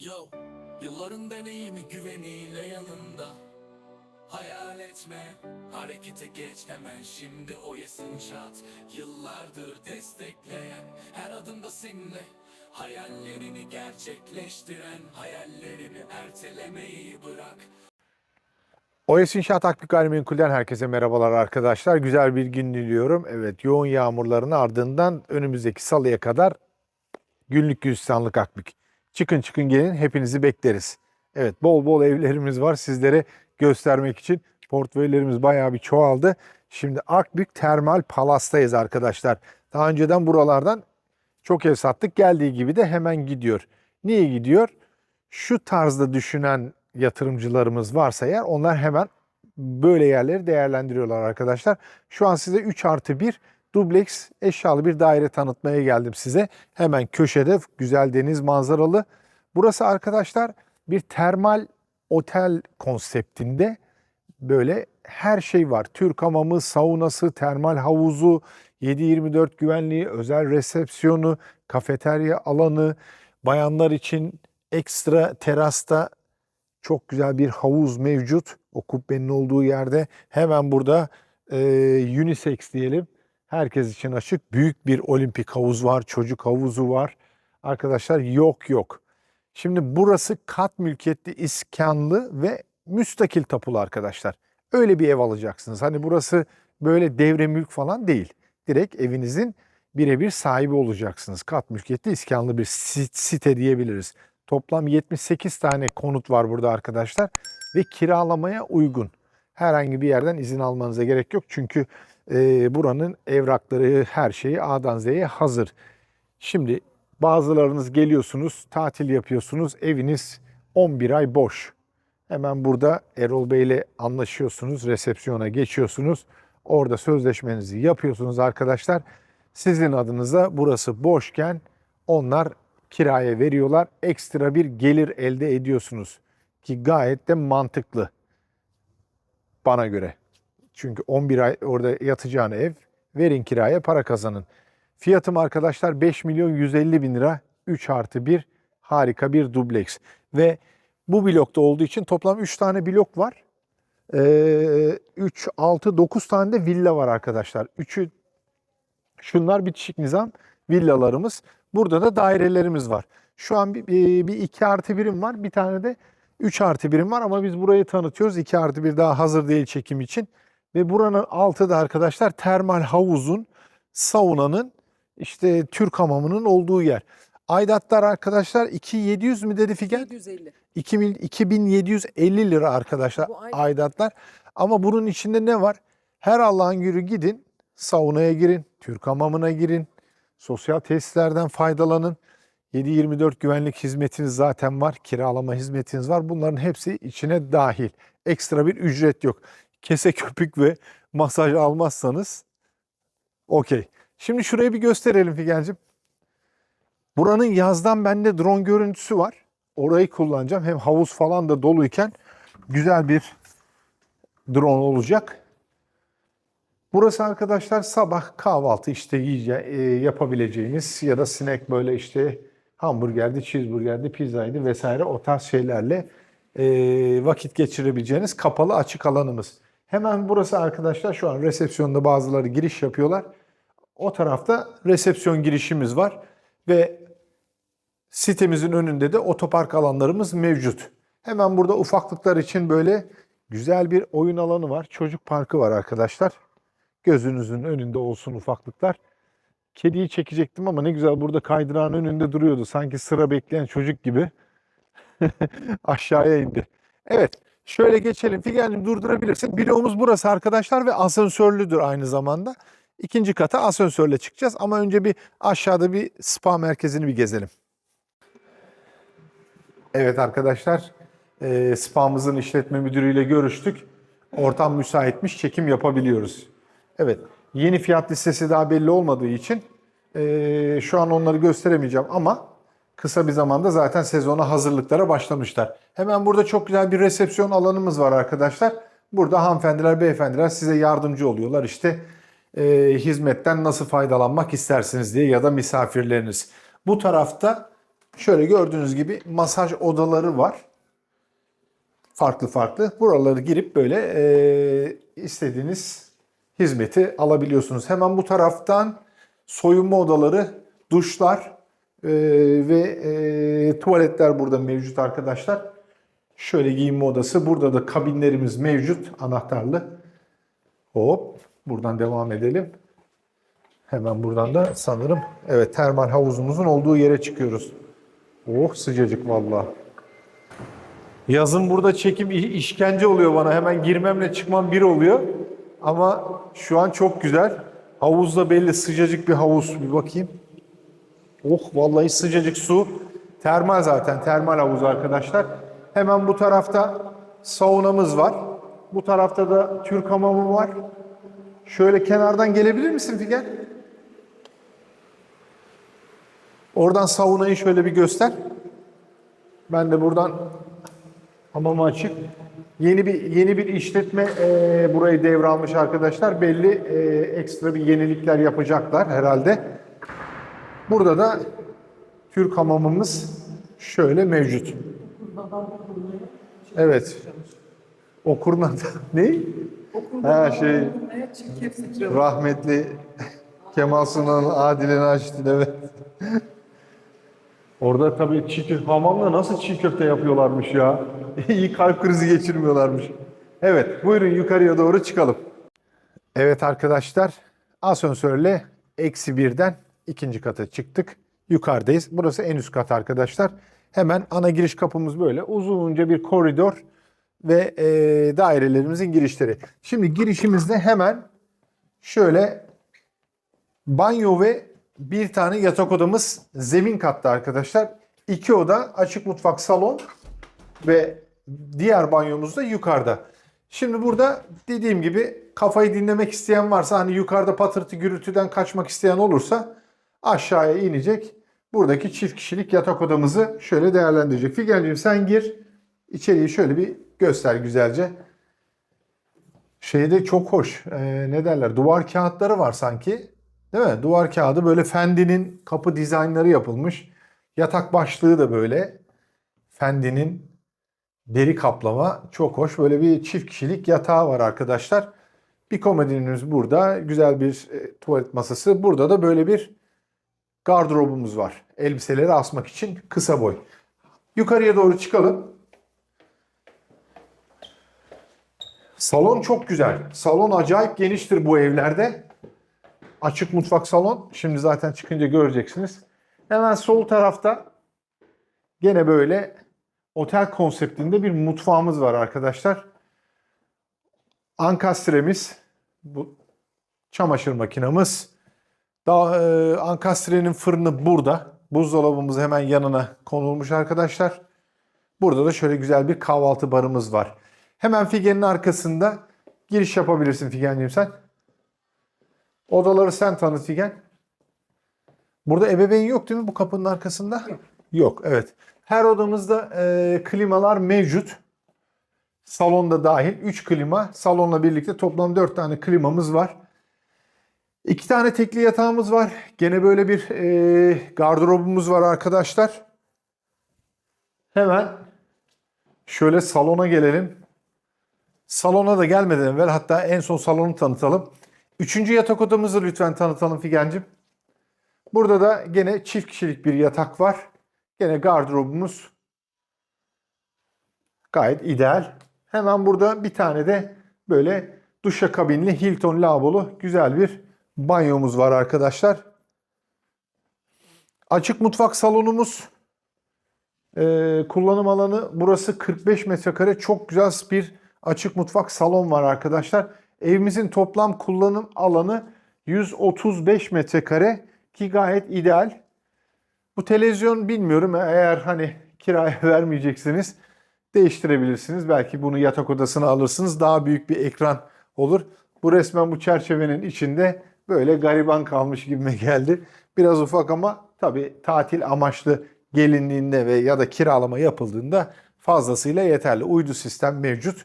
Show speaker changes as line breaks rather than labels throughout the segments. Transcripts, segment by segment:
Yo, yılların deneyimi güveniyle yanında Hayal etme, harekete geç hemen şimdi o yesin şart Yıllardır destekleyen, her adımda seninle Hayallerini gerçekleştiren, hayallerini ertelemeyi bırak
OS İnşaat Akbük Gayrimenkul'den herkese merhabalar arkadaşlar. Güzel bir gün diliyorum. Evet yoğun yağmurların ardından önümüzdeki salıya kadar günlük gülistanlık Akbük. Çıkın çıkın gelin hepinizi bekleriz. Evet bol bol evlerimiz var sizlere göstermek için. Portföylerimiz bayağı bir çoğaldı. Şimdi Akbük Termal Palas'tayız arkadaşlar. Daha önceden buralardan çok ev sattık. Geldiği gibi de hemen gidiyor. Niye gidiyor? Şu tarzda düşünen yatırımcılarımız varsa eğer onlar hemen böyle yerleri değerlendiriyorlar arkadaşlar. Şu an size 3 artı 1 dubleks eşyalı bir daire tanıtmaya geldim size. Hemen köşede güzel deniz manzaralı. Burası arkadaşlar bir termal otel konseptinde böyle her şey var. Türk hamamı, saunası, termal havuzu, 7-24 güvenliği, özel resepsiyonu, kafeterya alanı, bayanlar için ekstra terasta çok güzel bir havuz mevcut. O kubbenin olduğu yerde hemen burada e, unisex diyelim. Herkes için açık. Büyük bir olimpik havuz var, çocuk havuzu var. Arkadaşlar yok yok. Şimdi burası kat mülkiyetli iskanlı ve müstakil tapulu arkadaşlar. Öyle bir ev alacaksınız. Hani burası böyle devre mülk falan değil. Direkt evinizin birebir sahibi olacaksınız. Kat mülkiyetli iskanlı bir sit- site diyebiliriz. Toplam 78 tane konut var burada arkadaşlar ve kiralamaya uygun. Herhangi bir yerden izin almanıza gerek yok çünkü e, buranın evrakları her şeyi A'dan Z'ye hazır. Şimdi bazılarınız geliyorsunuz, tatil yapıyorsunuz, eviniz 11 ay boş. Hemen burada Erol Bey ile anlaşıyorsunuz, resepsiyona geçiyorsunuz. Orada sözleşmenizi yapıyorsunuz arkadaşlar. Sizin adınıza burası boşken onlar kiraya veriyorlar. Ekstra bir gelir elde ediyorsunuz. Ki gayet de mantıklı bana göre. Çünkü 11 ay orada yatacağın ev verin kiraya para kazanın. Fiyatım arkadaşlar 5 milyon 150 bin lira 3 artı 1 harika bir dubleks. Ve bu blokta olduğu için toplam 3 tane blok var. Ee, 3, 6, 9 tane de villa var arkadaşlar. Üçü şunlar bitişik nizam villalarımız. Burada da dairelerimiz var. Şu an bir, bir, bir 2 artı birim var. Bir tane de 3 artı birim var ama biz burayı tanıtıyoruz. 2 artı bir daha hazır değil çekim için. Ve buranın altı da arkadaşlar termal havuzun, saunanın, işte Türk hamamının olduğu yer. Aidatlar arkadaşlar 2700 mü dedi Figen?
750.
2000 2750 lira arkadaşlar
Bu aidat.
aidatlar. Ama bunun içinde ne var? Her Allah'ın günü gidin, saunaya girin, Türk hamamına girin, sosyal tesislerden faydalanın. 7-24 güvenlik hizmetiniz zaten var, kiralama hizmetiniz var. Bunların hepsi içine dahil. Ekstra bir ücret yok. Kese köpük ve masaj almazsanız okey. Şimdi şurayı bir gösterelim Figen'cim. Buranın yazdan bende drone görüntüsü var. Orayı kullanacağım. Hem havuz falan da doluyken güzel bir drone olacak. Burası arkadaşlar sabah kahvaltı işte yiyece, e, yapabileceğiniz ya da snack böyle işte hamburgerdi, cheeseburgerdi, pizzaydı vesaire o tarz şeylerle e, vakit geçirebileceğiniz kapalı açık alanımız. Hemen burası arkadaşlar şu an resepsiyonda bazıları giriş yapıyorlar. O tarafta resepsiyon girişimiz var ve sitemizin önünde de otopark alanlarımız mevcut. Hemen burada ufaklıklar için böyle güzel bir oyun alanı var. Çocuk parkı var arkadaşlar. Gözünüzün önünde olsun ufaklıklar. Kediyi çekecektim ama ne güzel burada kaydırağın önünde duruyordu. Sanki sıra bekleyen çocuk gibi. Aşağıya indi. Evet. Şöyle geçelim. Figen'cim durdurabilirsin. Bloğumuz burası arkadaşlar ve asansörlüdür aynı zamanda. İkinci kata asansörle çıkacağız ama önce bir aşağıda bir spa merkezini bir gezelim. Evet arkadaşlar, e, spamızın işletme müdürüyle görüştük. Ortam müsaitmiş, çekim yapabiliyoruz. Evet, yeni fiyat listesi daha belli olmadığı için e, şu an onları gösteremeyeceğim ama kısa bir zamanda zaten sezona hazırlıklara başlamışlar. Hemen burada çok güzel bir resepsiyon alanımız var arkadaşlar. Burada hanımefendiler, beyefendiler size yardımcı oluyorlar. İşte e, hizmetten nasıl faydalanmak istersiniz diye ya da misafirleriniz. Bu tarafta Şöyle gördüğünüz gibi masaj odaları var. Farklı farklı. Buraları girip böyle e, istediğiniz hizmeti alabiliyorsunuz. Hemen bu taraftan soyunma odaları, duşlar e, ve e, tuvaletler burada mevcut arkadaşlar. Şöyle giyinme odası. Burada da kabinlerimiz mevcut anahtarlı. Hop buradan devam edelim. Hemen buradan da sanırım evet termal havuzumuzun olduğu yere çıkıyoruz. Oh sıcacık vallahi. Yazın burada çekim işkence oluyor bana. Hemen girmemle çıkmam bir oluyor. Ama şu an çok güzel. Havuz da belli sıcacık bir havuz. Bir bakayım. Oh vallahi sıcacık su. Termal zaten. Termal havuz arkadaşlar. Hemen bu tarafta saunamız var. Bu tarafta da Türk hamamı var. Şöyle kenardan gelebilir misin Figen? Oradan saunayı şöyle bir göster. Ben de buradan hamamı açık. Yeni bir yeni bir işletme e, burayı devralmış arkadaşlar. Belli e, ekstra bir yenilikler yapacaklar herhalde. Burada da Türk hamamımız şöyle mevcut. Evet. Okurun ne? Ha şey rahmetli Kemal Sunal'ın Adile Naşit'in evet. Orada tabii çiğ köfte, hamamda nasıl çiğ köfte yapıyorlarmış ya. İyi kalp krizi geçirmiyorlarmış. Evet buyurun yukarıya doğru çıkalım. Evet arkadaşlar asansörle eksi birden ikinci kata çıktık. Yukarıdayız. Burası en üst kat arkadaşlar. Hemen ana giriş kapımız böyle uzunca bir koridor ve e, dairelerimizin girişleri. Şimdi girişimizde hemen şöyle banyo ve bir tane yatak odamız zemin katta arkadaşlar. İki oda, açık mutfak, salon ve diğer banyomuz da yukarıda. Şimdi burada dediğim gibi kafayı dinlemek isteyen varsa hani yukarıda patırtı gürültüden kaçmak isteyen olursa aşağıya inecek. Buradaki çift kişilik yatak odamızı şöyle değerlendirecek. Figen'cim sen gir. içeriği şöyle bir göster güzelce. Şeyde çok hoş. Ee, ne derler? Duvar kağıtları var sanki. Değil mi? Duvar kağıdı böyle Fendi'nin kapı dizaynları yapılmış. Yatak başlığı da böyle. Fendi'nin deri kaplama. Çok hoş. Böyle bir çift kişilik yatağı var arkadaşlar. Bir komodinimiz burada. Güzel bir e, tuvalet masası. Burada da böyle bir gardırobumuz var. Elbiseleri asmak için kısa boy. Yukarıya doğru çıkalım. Salon çok güzel. Salon acayip geniştir bu evlerde. Açık mutfak salon. Şimdi zaten çıkınca göreceksiniz. Hemen sol tarafta gene böyle otel konseptinde bir mutfağımız var arkadaşlar. Ankastremiz, bu çamaşır makinamız. Daha e, ankastrenin fırını burada. Buzdolabımız hemen yanına konulmuş arkadaşlar. Burada da şöyle güzel bir kahvaltı barımız var. Hemen Figen'in arkasında giriş yapabilirsin Figen'ciğim sen. Odaları sen tanıt Figen. Burada ebeveyn yok değil mi bu kapının arkasında? Yok. evet. Her odamızda e, klimalar mevcut. Salonda dahil 3 klima. Salonla birlikte toplam 4 tane klimamız var. İki tane tekli yatağımız var. Gene böyle bir e, gardırobumuz var arkadaşlar. Hemen şöyle salona gelelim. Salona da gelmeden evvel hatta en son salonu tanıtalım. Üçüncü yatak odamızı lütfen tanıtalım Figen'cim. Burada da gene çift kişilik bir yatak var. Gene gardırobumuz gayet ideal. Hemen burada bir tane de böyle duşakabinli Hilton lavabolu güzel bir banyomuz var arkadaşlar. Açık mutfak salonumuz. Ee, kullanım alanı burası 45 metrekare. Çok güzel bir açık mutfak salon var arkadaşlar. Evimizin toplam kullanım alanı 135 metrekare ki gayet ideal. Bu televizyon bilmiyorum eğer hani kiraya vermeyeceksiniz değiştirebilirsiniz. Belki bunu yatak odasına alırsınız. Daha büyük bir ekran olur. Bu resmen bu çerçevenin içinde böyle gariban kalmış gibime geldi. Biraz ufak ama tabii tatil amaçlı gelinliğinde ve ya da kiralama yapıldığında fazlasıyla yeterli. Uydu sistem mevcut.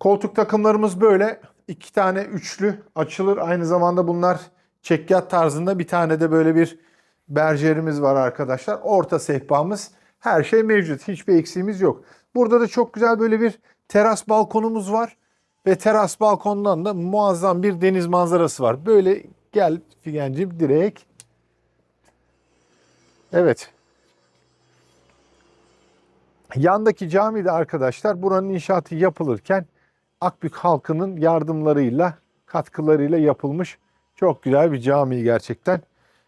Koltuk takımlarımız böyle. İki tane üçlü açılır. Aynı zamanda bunlar çekyat tarzında bir tane de böyle bir berjerimiz var arkadaşlar. Orta sehpamız. Her şey mevcut. Hiçbir eksiğimiz yok. Burada da çok güzel böyle bir teras balkonumuz var. Ve teras balkondan da muazzam bir deniz manzarası var. Böyle gel Figen'cim direkt. Evet. Yandaki camide arkadaşlar buranın inşaatı yapılırken Akbük halkının yardımlarıyla, katkılarıyla yapılmış çok güzel bir cami gerçekten.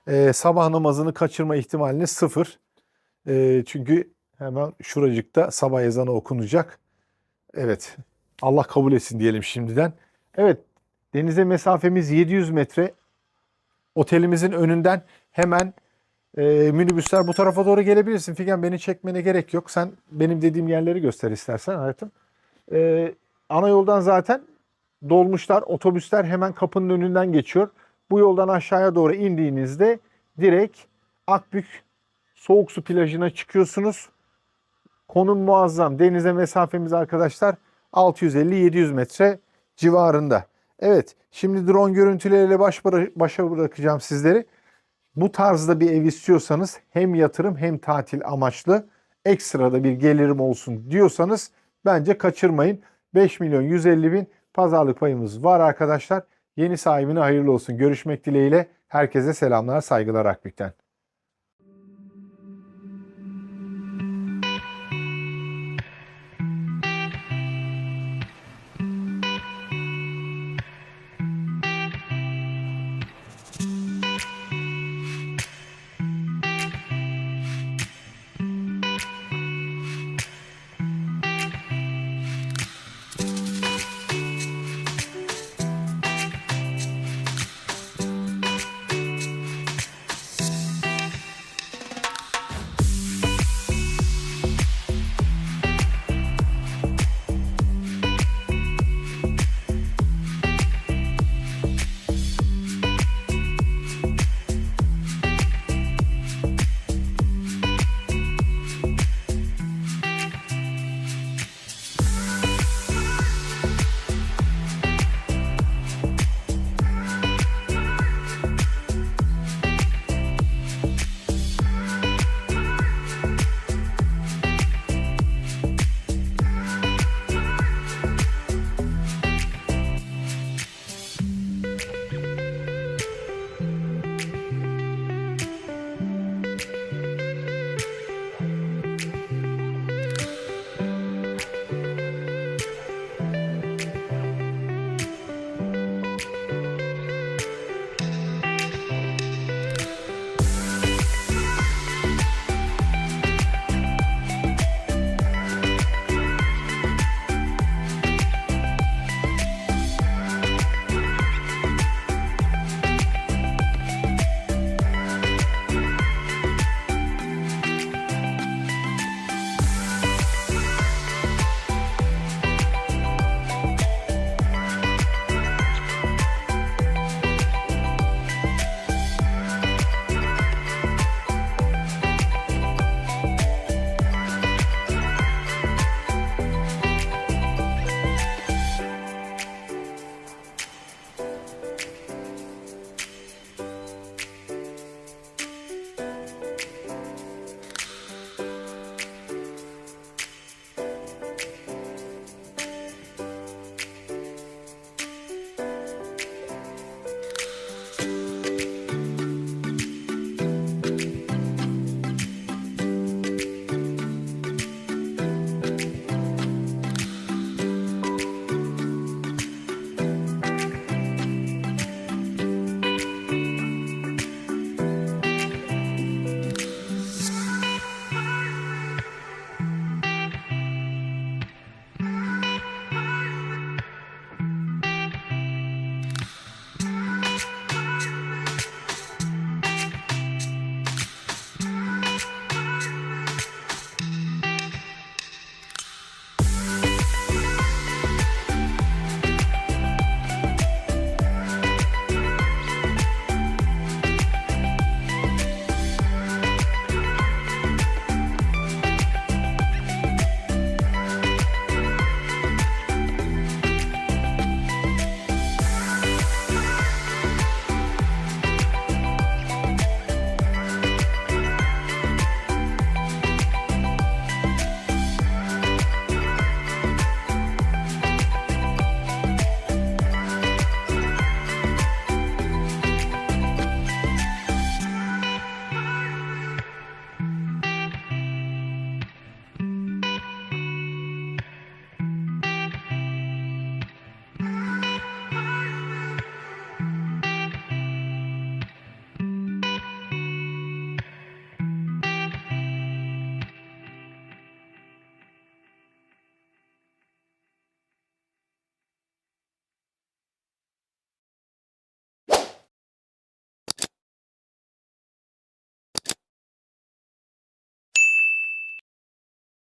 Ee, sabah namazını kaçırma ihtimaliniz sıfır. Ee, çünkü hemen şuracıkta sabah ezanı okunacak. Evet, Allah kabul etsin diyelim şimdiden. Evet, denize mesafemiz 700 metre. Otelimizin önünden hemen e, minibüsler bu tarafa doğru gelebilirsin. Figen beni çekmene gerek yok. Sen benim dediğim yerleri göster istersen hayatım. E, ana yoldan zaten dolmuşlar, otobüsler hemen kapının önünden geçiyor. Bu yoldan aşağıya doğru indiğinizde direkt Akbük Soğuk Su plajına çıkıyorsunuz. Konum muazzam. Denize mesafemiz arkadaşlar 650-700 metre civarında. Evet, şimdi drone görüntüleriyle baş başa bırakacağım sizleri. Bu tarzda bir ev istiyorsanız hem yatırım hem tatil amaçlı ekstra da bir gelirim olsun diyorsanız bence kaçırmayın. 5 milyon 150 bin pazarlık payımız var arkadaşlar. Yeni sahibine hayırlı olsun. Görüşmek dileğiyle herkese selamlar saygılar Akbük'ten.